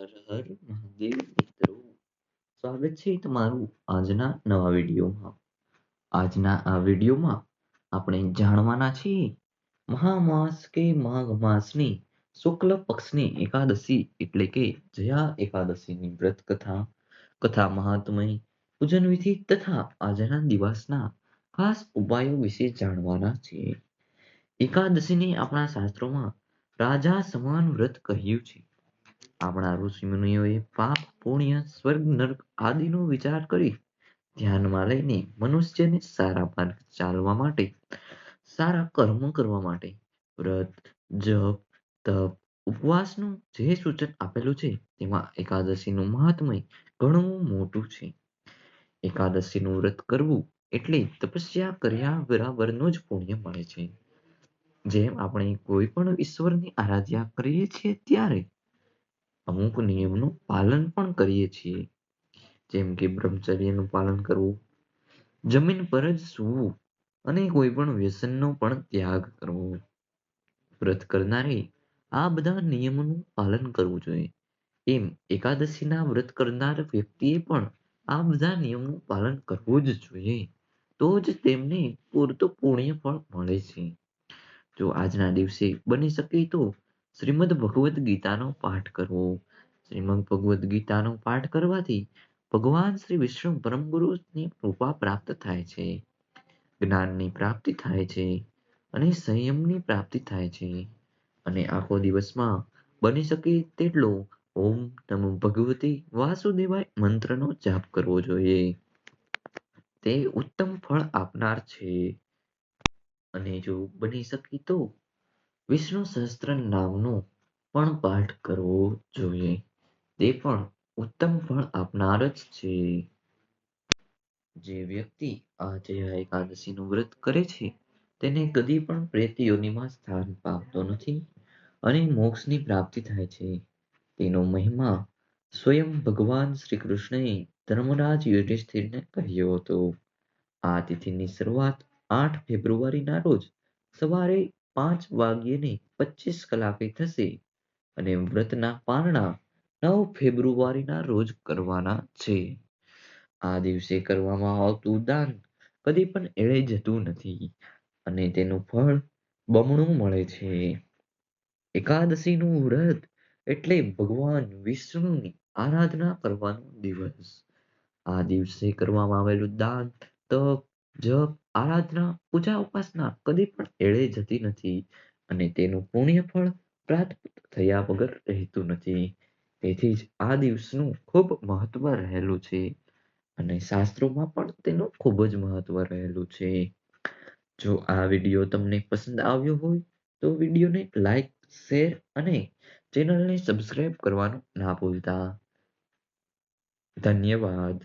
હર હર મહાદેવ મિત્રો. સ્વાગત છે તમારું આજના નવા વિડીયોમાં. આજના આ વિડીયોમાં આપણે જાણવાના છીએ મહામાસ કે માઘ માસની શુક્લ પક્ષની એકાદશી એટલે કે જયા એકાદશીની વ્રત કથા કથા મહાત્મય, પૂજન વિધિ તથા આજના દિવસના ખાસ ઉપાયો વિશે જાણવાના છીએ. એકાદશીને આપણા શાસ્ત્રોમાં રાજા સમાન વ્રત કહ્યું છે. આપણા ઋષિમુનિઓએ પાપ, પુણ્ય, સ્વર્ગ, નર્ક આદિનો વિચાર કરી ધ્યાનમાં લઈને મનુષ્યને સારા માર્ગ ચાલવા માટે, સારા કર્મ કરવા માટે વ્રત, જપ, તપ, ઉપવાસનું જે સૂચન આપેલું છે તેમાં એકાદશીનું મહાત્મય ઘણું મોટું છે. એકાદશીનું વ્રત કરવું એટલે તપસ્યા કર્યા બરાબરનું જ પુણ્ય મળે છે. જેમ આપણે કોઈ પણ ઈશ્વરની આરાધ્યા કરીએ છીએ ત્યારે અમુક નિયમનું પાલન પણ કરીએ છીએ. જેમ કે બ્રહ્મચર્યનું પાલન કરવું, જમીન પર જ સૂવું અને કોઈ પણ વ્યસનનો પણ ત્યાગ કરવો. વ્રત કરનારે આ બધા નિયમોનું પાલન કરવું જોઈએ. એમ એકાદશીના વ્રત કરનાર વ્યક્તિએ પણ આ બધા નિયમનું પાલન કરવું જ જોઈએ. તો જ તેમને પૂરતું પુણ્ય ફળ મળે છે. જો આજના દિવસે બની શકે તો શ્રીમદ ભગવદ્ ગીતાનો પાઠ કરવો. શ્રીમદ ભગવદ્ ગીતાનો પાઠ કરવાથી ભગવાન શ્રી વિષ્ણુ પરમગુરુની કૃપા પ્રાપ્ત થાય છે. જ્ઞાનની પ્રાપ્તિ થાય છે અને સંયમની પ્રાપ્તિ થાય છે. અને આખો દિવસમાં બની શકે તેટલો ઓમ નમો ભગવતી વાસુદેવાય મંત્રનો જાપ કરવો જોઈએ. તે ઉત્તમ ફળ આપનાર છે. અને જો બની શકે તો વિષ્ણુ સહસ્ત્ર નામનો પણ પાઠ કરવો જોઈએ. તે પણ ઉત્તમ ફળ આપનાર જ છે. જે વ્યક્તિ આ એકાદશીનું વ્રત કરે છે, તેને કદી પણ પ્રેત સ્થાન પામતો નથી અને મોક્ષની પ્રાપ્તિ થાય છે. તેનો મહિમા સ્વયં ભગવાન શ્રી કૃષ્ણએ ધર્મરાજ યુધિષ્ઠિરને કહ્યો હતો. આ તિથિની શરૂઆત આઠ ફેબ્રુઆરીના રોજ સવારે પાંચ વાગ્યે પચીસ કલાકે થશે અને વ્રતના પારણા નવ ફેબ્રુઆરીના રોજ કરવાના છે. આ દિવસે કરવામાં આવતું દાન કદી પણ એળે જતું નથી અને તેનું ફળ બમણું મળે છે. એકાદશીનું વ્રત એટલે ભગવાન વિષ્ણુની આરાધના કરવાનો દિવસ. આ દિવસે કરવામાં આવેલું દાન તપ જપ, આરાધના, પૂજા ઉપાસના કદી પણ એળે જતી નથી અને તેનું પુણ્ય ફળ પ્રાપ્ત થયા વગર રહેતું નથી. તેથી જ આ દિવસનું ખૂબ મહત્વ રહેલું છે અને શાસ્ત્રોમાં પણ તેનું ખૂબ જ મહત્વ રહેલું છે. જો આ વીડિયો તમને પસંદ આવ્યો હોય તો વિડીયોને લાઈક, શેર અને ચેનલને સબસ્ક્રાઇબ કરવાનું ના ભૂલતા. ધન્યવાદ.